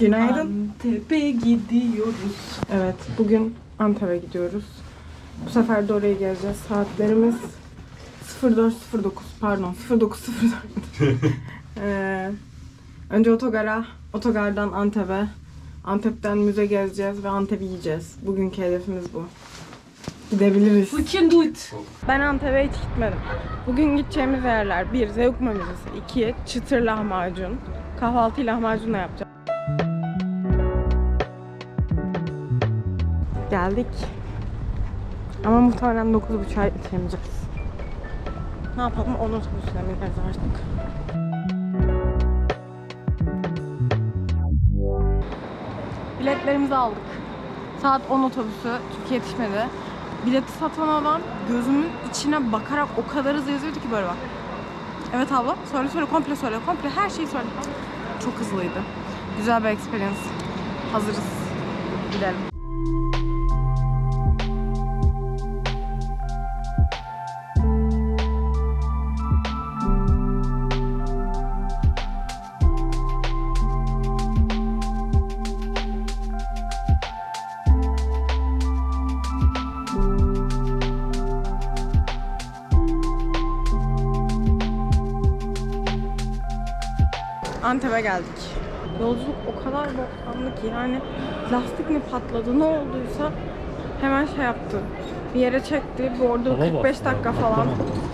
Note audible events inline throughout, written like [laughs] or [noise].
Günaydın. Antep'e gidiyoruz. Evet, bugün Antep'e gidiyoruz. Bu sefer de oraya geleceğiz. Saatlerimiz 04.09 pardon 09.04. [laughs] ee, önce otogara, otogardan Antep'e, Antep'ten müze gezeceğiz ve Antep'i yiyeceğiz. Bugünkü hedefimiz bu. Gidebiliriz. We can do it. Ben Antep'e hiç gitmedim. Bugün gideceğimiz yerler 1. Zeugma Müzesi 2. Çıtır lahmacun. Kahvaltı lahmacunla yapacağız. Geldik. Ama muhtemelen 9.30'a yetişemeyeceğiz. Ne yapalım? Onun otobüsüne bineriz artık. Biletlerimizi aldık. Saat 10 otobüsü. Çünkü yetişmedi. Bileti satan adam gözümün içine bakarak o kadar hızlı yazıyordu ki böyle bak. Evet abla. Söyle söyle komple söyle. Komple her şeyi söyle. Çok hızlıydı. Güzel bir experience. Hazırız. Gidelim. Antep'e geldik. Yolculuk o kadar boktanlı ki yani lastik mi patladı ne olduysa hemen şey yaptı. Bir yere çekti. Bu orada Hava 45 bastı dakika falan.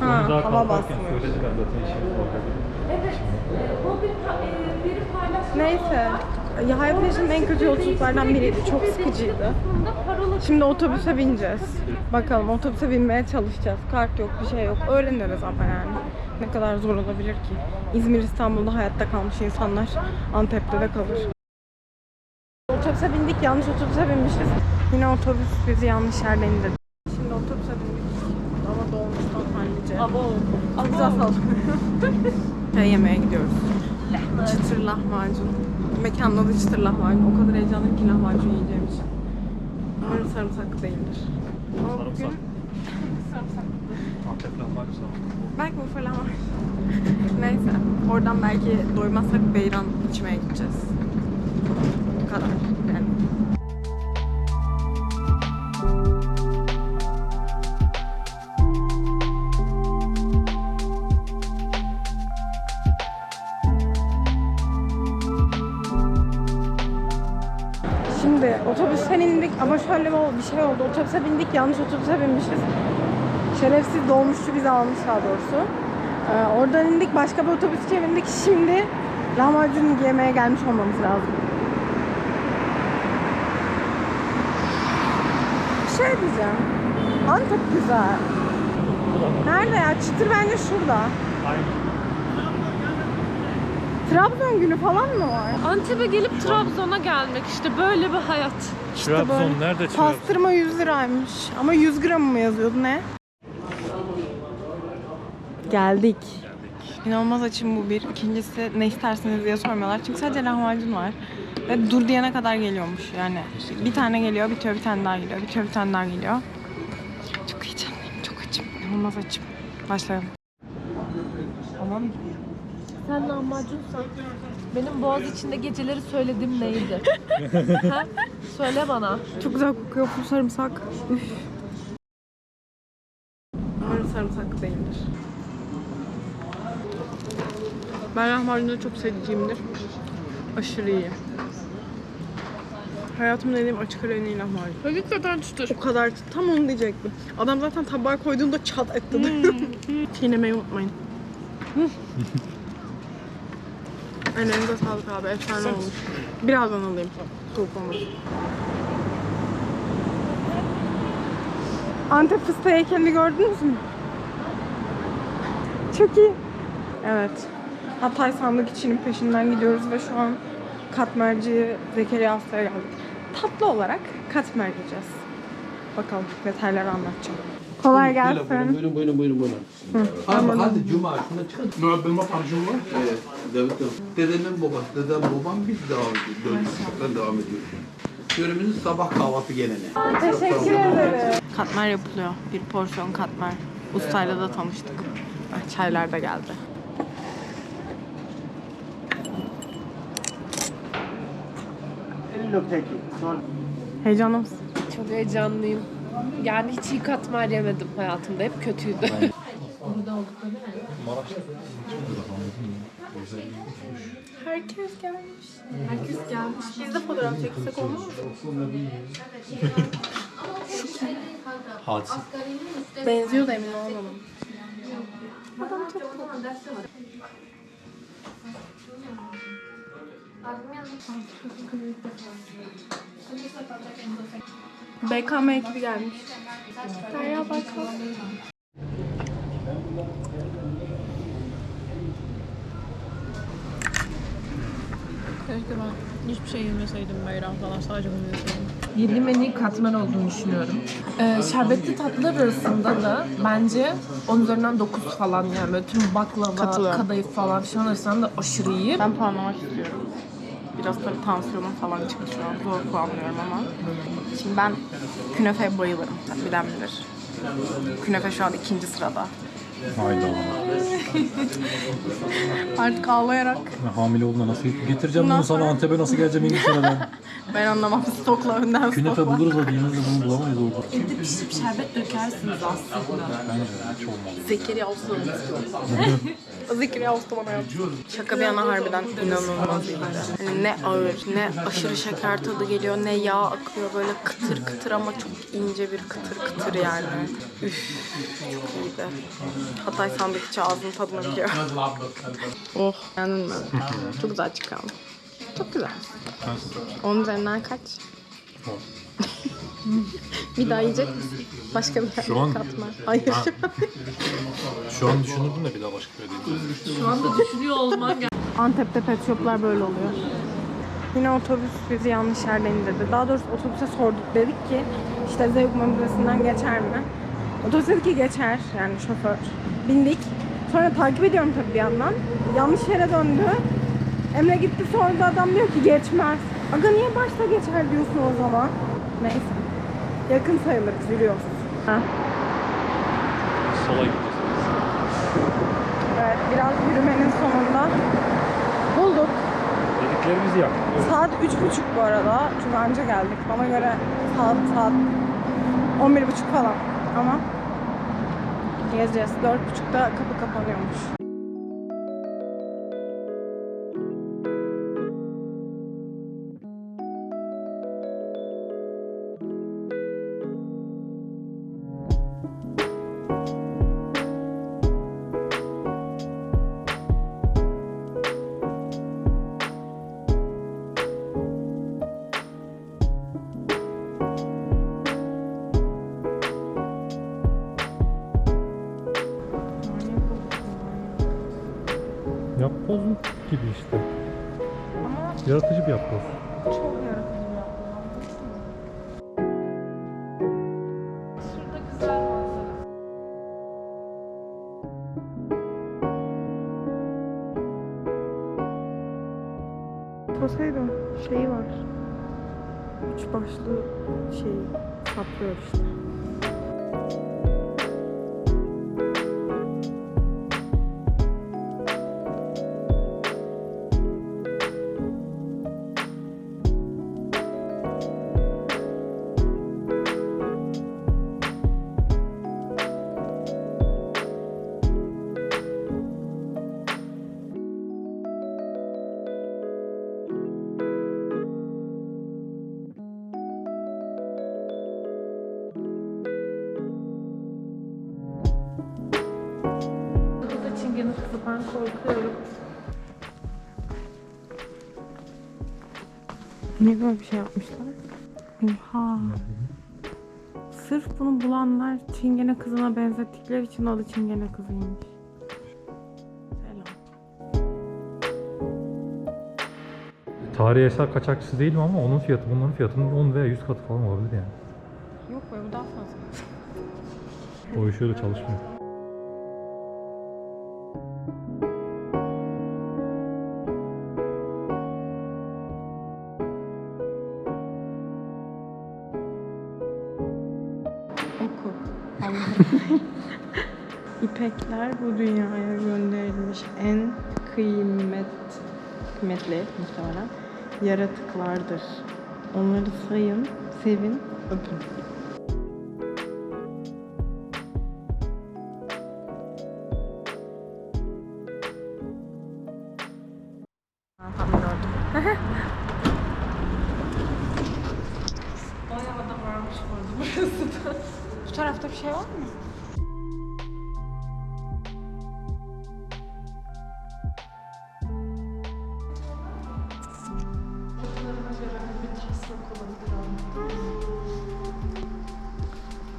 Ha, hava basmıyor. Söyledi ben zaten işimi Neyse. Ya hayatımda yaşadığım en kötü yolculuklardan biriydi. Çok sıkıcıydı. Şimdi otobüse bineceğiz. Bakalım otobüse binmeye çalışacağız. Kart yok, bir şey yok. Öğreniriz ama yani. Ne kadar zor olabilir ki? İzmir, İstanbul'da hayatta kalmış insanlar Antep'te de kalır. Otobüse bindik, yanlış otobüse binmişiz. Yine otobüs bizi yanlış yerde indirdi. Şimdi otobüse bindik. Ama dolmuştan hallice. Abo. Çok güzel. Şey [laughs] yemeye gidiyoruz. Çıtır lahmacun. Mekanın adı çıtır lahmacun. O kadar heyecanlıyım ki lahmacun yiyeceğim için. Umarım sarımsaklı değildir. Ama bugün Sarımsak. [laughs] Belki bu falan var. [laughs] Neyse. Oradan belki doymazsak beyran içmeye gideceğiz. Bu kadar. Şimdi otobüsten indik ama şöyle bir şey oldu. Otobüse bindik, yanlış otobüse binmişiz. Şerefsiz dolmuşçu bizi almış daha doğrusu. Ee, oradan indik, başka bir otobüse bindik. [laughs] Şimdi lahmacun yemeye gelmiş olmamız lazım. Bir şey diyeceğim. Antep güzel. Nerede ya? Çıtır bence şurada. Trabzon günü falan mı var? Antep'e gelip Trabzon'a gelmek işte böyle bir hayat. İşte Trabzon böyle. nerede Trabzon? Pastırma 100 liraymış. Ama 100 gram mı yazıyordu ne? Geldik. İnanılmaz açım bu bir. İkincisi ne isterseniz diye sormuyorlar. Çünkü sadece lahmacun var. Ve dur diyene kadar geliyormuş. Yani bir tane geliyor, bitiyor, bir tane daha geliyor, bitiyor, bir tane daha geliyor. Çok heyecanlıyım, çok açım. İnanılmaz açım. Başlayalım. Aman Sen lahmacunsan benim boğaz içinde geceleri söylediğim neydi? [laughs] ha? Söyle bana. Çok güzel kokuyor bu sarımsak. Üf. Umarım sarımsaklı değildir. Ben lahmacunu çok sevdiğimdir. Aşırı iyi. Hayatımda yediğim açık ara en iyi lahmacun. Hakikaten çıtır. O kadar tam onu diyecektim. Adam zaten tabağa koyduğunda çat etti. [laughs] Çiğnemeyi unutmayın. [laughs] Ellerinize sağlık abi. Efsane olmuş. Birazdan alayım. Soğuk olmasın. Antep fıstığı heykelini gördünüz mü? Çok iyi. Evet. Hatay sandık içinin peşinden gidiyoruz ve şu an katmerci Zekeriya Aslı'ya geldik. Tatlı olarak katmer yiyeceğiz. Bakalım detayları anlatacağım. Kolay gelsin. Buyurun buyurun buyurun buyurun. Abi hadi cuma şuna çıkın. Müebbin matam cumhur. Evet, evet, evet. Dedemin babası, dedem babam biz devam ediyoruz. Ben devam ediyorum. Yöremizin sabah kahvaltı geleni. Teşekkür ederim. Katmer yapılıyor. Bir porsiyon katmer. Ustayla da tanıştık. Çaylar da geldi. Heyecanlı mısın? Çok heyecanlıyım. Yani hiç iyi katmer yemedim hayatımda. Hep kötüydü. [laughs] Herkes gelmiş. Herkes gelmiş. Biz de fotoğraf çeksek olmaz mı? Hadise. Benziyor da emin olmadım. BKM ekibi gelmiş. Derya bakalım. Keşke ben hiçbir şey yemeseydim bayram falan sadece bunu yeseydim. Yediğim en iyi katmer olduğunu düşünüyorum. Ee, şerbetli tatlılar arasında da bence 10 üzerinden 9 falan yani böyle tüm baklava, Katılıyorum. kadayıf falan filan arasında da aşırı iyi. Ben puanlamak istiyorum. Biraz tabii tansiyonum falan çıktı şu an. Zor puanlıyorum ama. Şimdi ben künefeye bayılırım. Bilen bilir. Künefe şu an ikinci sırada. Hayda. Artık ağlayarak Hamile olduğunda nasıl getireceğim Bundan bunu sana sonra- Antep'e nasıl geleceğim İngiltere'den? [laughs] ben anlamam stokla önden Künefe stokla. buluruz da diğimizde bunu bulamayız orada. Evde pişirip şerbet dökersiniz aslında. Bence hiç olmaz. Zekeriya Osman'ı Osman'a yap. Şaka bir yana harbiden inanılmaz. Hani ne ağır, ne aşırı şeker tadı geliyor, ne yağ akıyor böyle kıtır kıtır ama çok ince bir kıtır kıtır yani. Üf, çok iyiydi. Hatay sandıkçı ağzının tadına biliyor. oh, beğendin mi? Çok güzel çıkan. Çok güzel. 10 üzerinden kaç? Bir daha yiyecek misin? Başka bir Şu an- katma. Hayır. Şu an düşünürdüm de bir daha başka bir değil. Şu anda düşünüyor olman Antep'te pet shoplar böyle oluyor. Yine otobüs bizi yanlış yerde indirdi. Daha doğrusu otobüse sorduk. Dedik ki işte Zeugma Müzesi'nden geçer mi? Otobüs dedi ki geçer yani şoför. Bindik. Sonra takip ediyorum tabii bir yandan. Yanlış yere döndü. Emre gitti sordu adam diyor ki geçmez. Aga niye başta geçer diyorsun o zaman? Neyse. Yakın sayılırız yürüyoruz. Ha. Sola gideceğiz. Evet biraz yürümenin sonunda bulduk. Dediklerimizi yap. Saat üç buçuk bu arada. Çünkü anca geldik. Bana göre saat saat on bir buçuk falan. Ama gezeceğiz. Dört buçukta kapı kapanıyormuş. Yapboz gibi işte. Ama Yaratıcı bir yapboz. çok yaratıcı bir yapı. Şurada güzel manzara. Poseidon şeyi var. Üç başlı şeyi saplıyor işte. Ben korkuyorum. Niye böyle bir şey yapmışlar? Oha. Sırf bunu bulanlar çingene kızına benzettikleri için adı çingene kızıymış. Selam. Tarihi eser kaçakçısı değilim ama onun fiyatı bunların fiyatının 10 veya 100 katı falan olabilir yani. Yok be bu daha fazla. O iş öyle çalışmıyor. İpekler bu dünyaya gönderilmiş en kıymet kıymetli muhtemelen yaratıklardır. Onları sayın, sevin, öpün.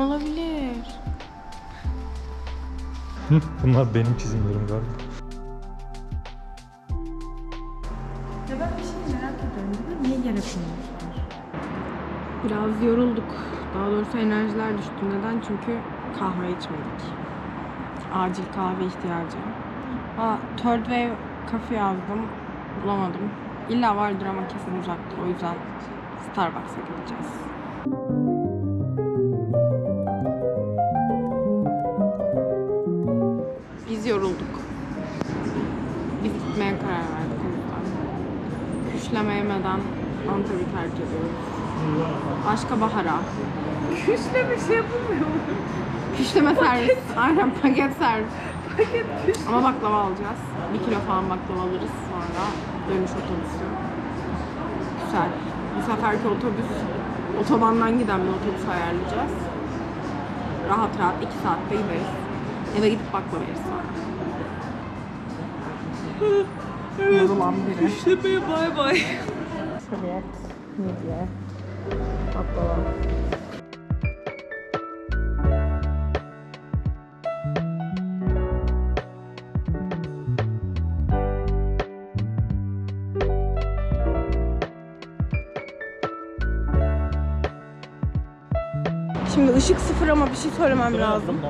Olabilir. [laughs] Bunlar benim çizimlerim galiba. Ya ben bir şey merak ediyorum. Burada niye yere koymuşlar? Biraz yorulduk. Daha doğrusu enerjiler düştü. Neden? Çünkü kahve içmedik. Acil kahve ihtiyacı. Aa, Third Wave Cafe yazdım. Bulamadım. İlla vardır ama kesin uzaktır. O yüzden Starbucks'a gideceğiz. Yorulduk. Biz gitmeye karar verdik o yüzden. Küşleme yemeden Antep'i terk ediyoruz. Başka bahara. Küşle bir şey yapılmıyor mu? Küşleme servis. Aynen paket servis. Ama baklava alacağız. Bir kilo falan baklava alırız sonra dönüş otobüsü. Güzel. Bu seferki otobüs otobandan giden bir otobüs ayarlayacağız. Rahat rahat iki saatte gideriz. Eve gidip baklava yeriz sonra. Yorulan biri. Küşlemeye bay bay. Şöbiyet, midye, baklava. Şimdi ışık sıfır ama bir şey söylemem lazım.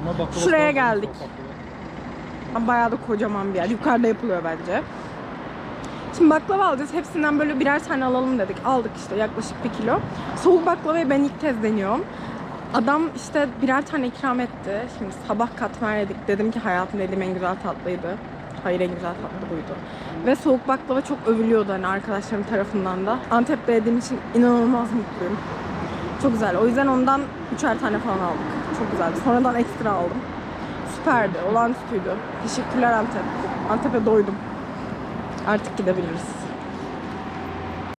Şuraya geldik. Bayağı da kocaman bir yer. Yukarıda yapılıyor bence. Şimdi baklava alacağız. Hepsinden böyle birer tane alalım dedik. Aldık işte yaklaşık bir kilo. Soğuk baklavayı ben ilk kez deniyorum. Adam işte birer tane ikram etti. Şimdi sabah katmer yedik. Dedim ki hayatımda yediğim en güzel tatlıydı. Hayır en güzel tatlı buydu. Ve soğuk baklava çok övülüyordu hani arkadaşlarım tarafından da. Antep'te yediğim için inanılmaz mutluyum. Çok güzel. O yüzden ondan üçer tane falan aldık. Çok güzeldi. Sonradan ekstra aldım. Süperdi. Olağanüstüydü. Teşekkürler Antep. Antep'e doydum. Artık gidebiliriz.